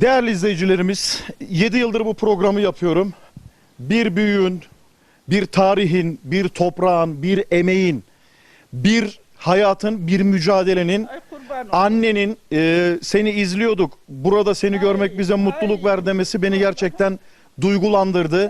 Değerli izleyicilerimiz, 7 yıldır bu programı yapıyorum. Bir büyüğün, bir tarihin, bir toprağın, bir emeğin, bir hayatın, bir mücadelenin, Ay annenin e, seni izliyorduk, burada seni görmek bize mutluluk ver demesi beni gerçekten duygulandırdı.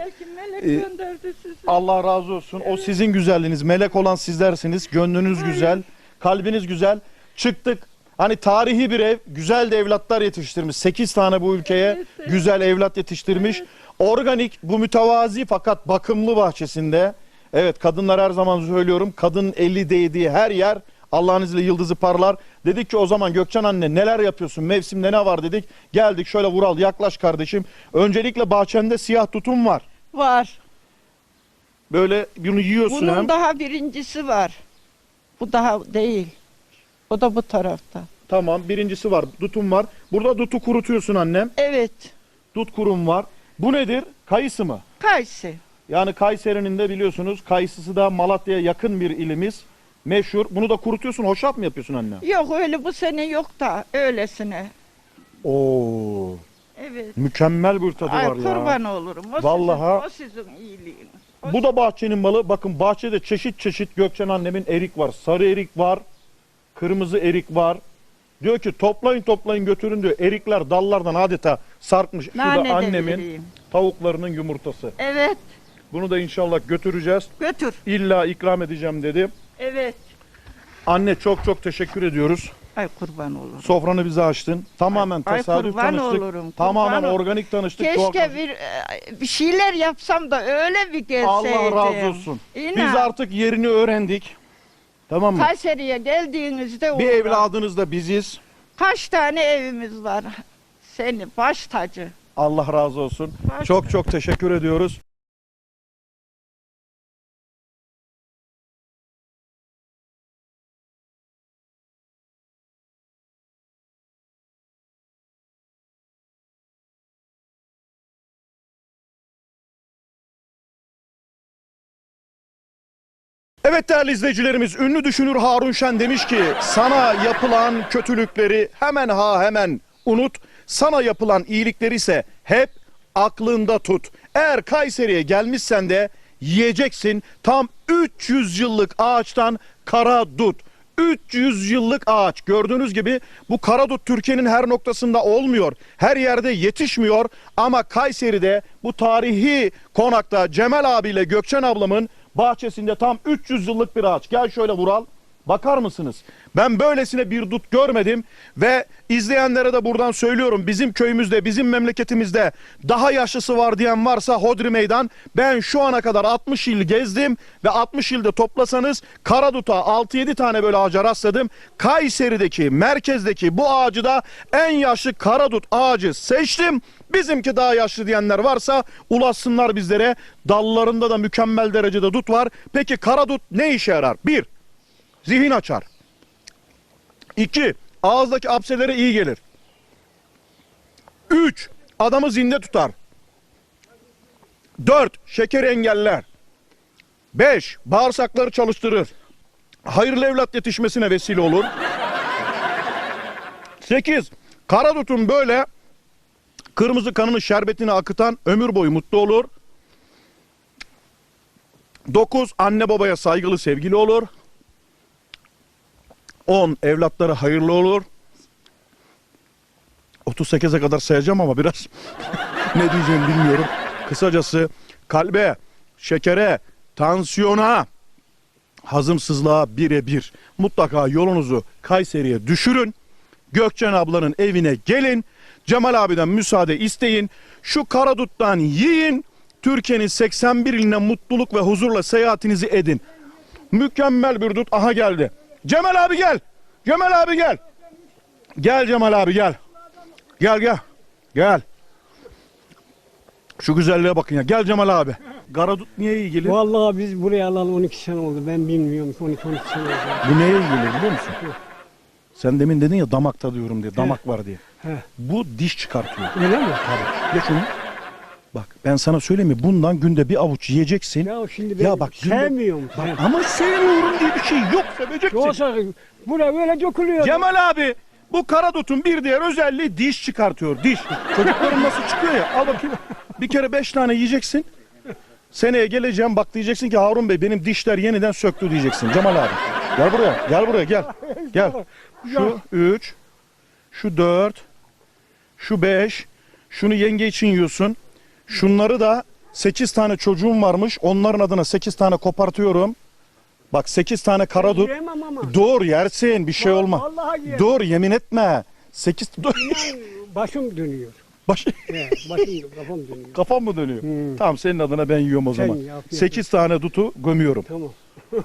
Ee, sizi. Allah razı olsun. O sizin güzelliğiniz. Melek olan sizlersiniz. Gönlünüz güzel. Kalbiniz güzel. Çıktık. Hani tarihi bir ev. Güzel de evlatlar yetiştirmiş. 8 tane bu ülkeye Evet, evet. güzel evlat yetiştirmiş. Organik bu mütevazi fakat bakımlı bahçesinde. Evet kadınlar her zaman söylüyorum. Kadın eli değdiği her yer Allah'ın izniyle yıldızı parlar. Dedik ki o zaman Gökçen anne neler yapıyorsun? Mevsimde ne var dedik. Geldik şöyle Vural yaklaş kardeşim. Öncelikle bahçende siyah tutum var. Var. Böyle bunu yiyorsun Bunun hem. daha birincisi var. Bu daha değil. O da bu tarafta. Tamam birincisi var. Dutum var. Burada dutu kurutuyorsun annem. Evet. Dut kurum var. Bu nedir? Kayısı mı? Kayısı. Yani Kayseri'nin de biliyorsunuz kayısısı da Malatya'ya yakın bir ilimiz. Meşhur. Bunu da kurutuyorsun. Hoşaf mı yapıyorsun anne? Yok öyle bu sene yok da öylesine. Oo, Evet. mükemmel bir tadı Ay var ya. kurban olurum. O Vallahi. sizin, o sizin iyiliğiniz. O Bu da bahçenin malı. Bakın bahçede çeşit çeşit Gökçen annemin erik var. Sarı erik var. Kırmızı erik var. Diyor ki toplayın toplayın götürün diyor. Erikler dallardan adeta sarkmış. Şu da Nane de annemin vereyim. tavuklarının yumurtası. Evet. Bunu da inşallah götüreceğiz. Götür. İlla ikram edeceğim dedi. Evet. Anne çok çok teşekkür ediyoruz. Ay kurban olurum. Sofranı bize açtın. Tamamen Ay, tesadüf kurban tanıştık. olurum, Tamamen kurban ol- organik tanıştık. doğal- Keşke bir, e, bir şeyler yapsam da öyle bir gelseydim. Allah razı olsun. İnan. Biz artık yerini öğrendik. Tamam mı? Kayseri'ye geldiğinizde Bir uğra. evladınız da biziz. Kaç tane evimiz var? Seni baş tacı. Allah razı olsun. Baş Çok çok teşekkür ediyoruz. Evet değerli izleyicilerimiz, ünlü düşünür Harun Şen demiş ki sana yapılan kötülükleri hemen ha hemen unut, sana yapılan iyilikleri ise hep aklında tut. Eğer Kayseri'ye gelmişsen de yiyeceksin tam 300 yıllık ağaçtan kara dut. 300 yıllık ağaç. Gördüğünüz gibi bu karadut Türkiye'nin her noktasında olmuyor. Her yerde yetişmiyor ama Kayseri'de bu tarihi konakta Cemal abiyle Gökçen ablamın bahçesinde tam 300 yıllık bir ağaç. Gel şöyle Vural. Bakar mısınız? Ben böylesine bir dut görmedim ve izleyenlere de buradan söylüyorum. Bizim köyümüzde, bizim memleketimizde daha yaşlısı var diyen varsa Hodri Meydan. Ben şu ana kadar 60 il gezdim ve 60 ilde toplasanız Karadut'a 6-7 tane böyle ağaca rastladım. Kayseri'deki, merkezdeki bu ağacı da en yaşlı Karadut ağacı seçtim. Bizimki daha yaşlı diyenler varsa ulaşsınlar bizlere. Dallarında da mükemmel derecede dut var. Peki Karadut ne işe yarar? Bir, zihin açar. İki, ağızdaki apselere iyi gelir. Üç, adamı zinde tutar. Dört, şekeri engeller. Beş, bağırsakları çalıştırır. Hayırlı evlat yetişmesine vesile olur. Sekiz, karadutun böyle kırmızı kanının şerbetini akıtan ömür boyu mutlu olur. Dokuz, anne babaya saygılı sevgili olur. 10 evlatları hayırlı olur. 38'e kadar sayacağım ama biraz ne diyeceğimi bilmiyorum. Kısacası kalbe, şekere, tansiyona, hazımsızlığa birebir. Mutlaka yolunuzu Kayseri'ye düşürün. Gökçen ablanın evine gelin. Cemal abiden müsaade isteyin. Şu karaduttan yiyin. Türkiye'nin 81 iline mutluluk ve huzurla seyahatinizi edin. Mükemmel bir dut. Aha geldi. Cemal abi gel. Cemal abi gel. Gel Cemal abi gel. Gel gel. Gel. Şu güzelliğe bakın ya. Gel Cemal abi. Karadut niye iyi gelir? Vallahi biz buraya alalı 12 sene oldu. Ben bilmiyorum 12 12 sene oldu. Bu neye iyi gelir biliyor musun? Sen demin dedin ya damak tadıyorum diye. Damak var diye. He. Bu diş çıkartıyor. Öyle mi? Tabii. Ye şunu. Bak ben sana söyleyeyim mi? Bundan günde bir avuç yiyeceksin. Ya şimdi ben Ya bak, günde- sevmiyorum. Bak, Bak, ama sevmiyorum diye bir şey yok. Seveceksin. Yoksa buraya böyle dökülüyor. Cemal abi Bu karadutun bir diğer özelliği diş çıkartıyor. Diş. Çocukların nasıl çıkıyor ya. Al bakayım. Bir kere beş tane yiyeceksin. Seneye geleceğim bak diyeceksin ki Harun Bey benim dişler yeniden söktü diyeceksin. Cemal abi. Gel buraya. Gel buraya gel. Gel. Şu üç. Şu dört. Şu beş. Şunu yenge için yiyorsun. Şunları da 8 tane çocuğum varmış. Onların adına 8 tane kopartıyorum. Bak 8 tane karadut. Dur yersin bir şey olmaz. Dur yemin etme. 8 dur. İnan, başım dönüyor. Baş... He, başım, kafam dönüyor. Kafam mı dönüyor? Hmm. Tamam senin adına ben yiyorum o Sen zaman. afiyet 8 tane dutu gömüyorum. Tamam.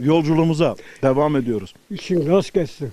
Yolculuğumuza devam ediyoruz. İşin rast gelsin.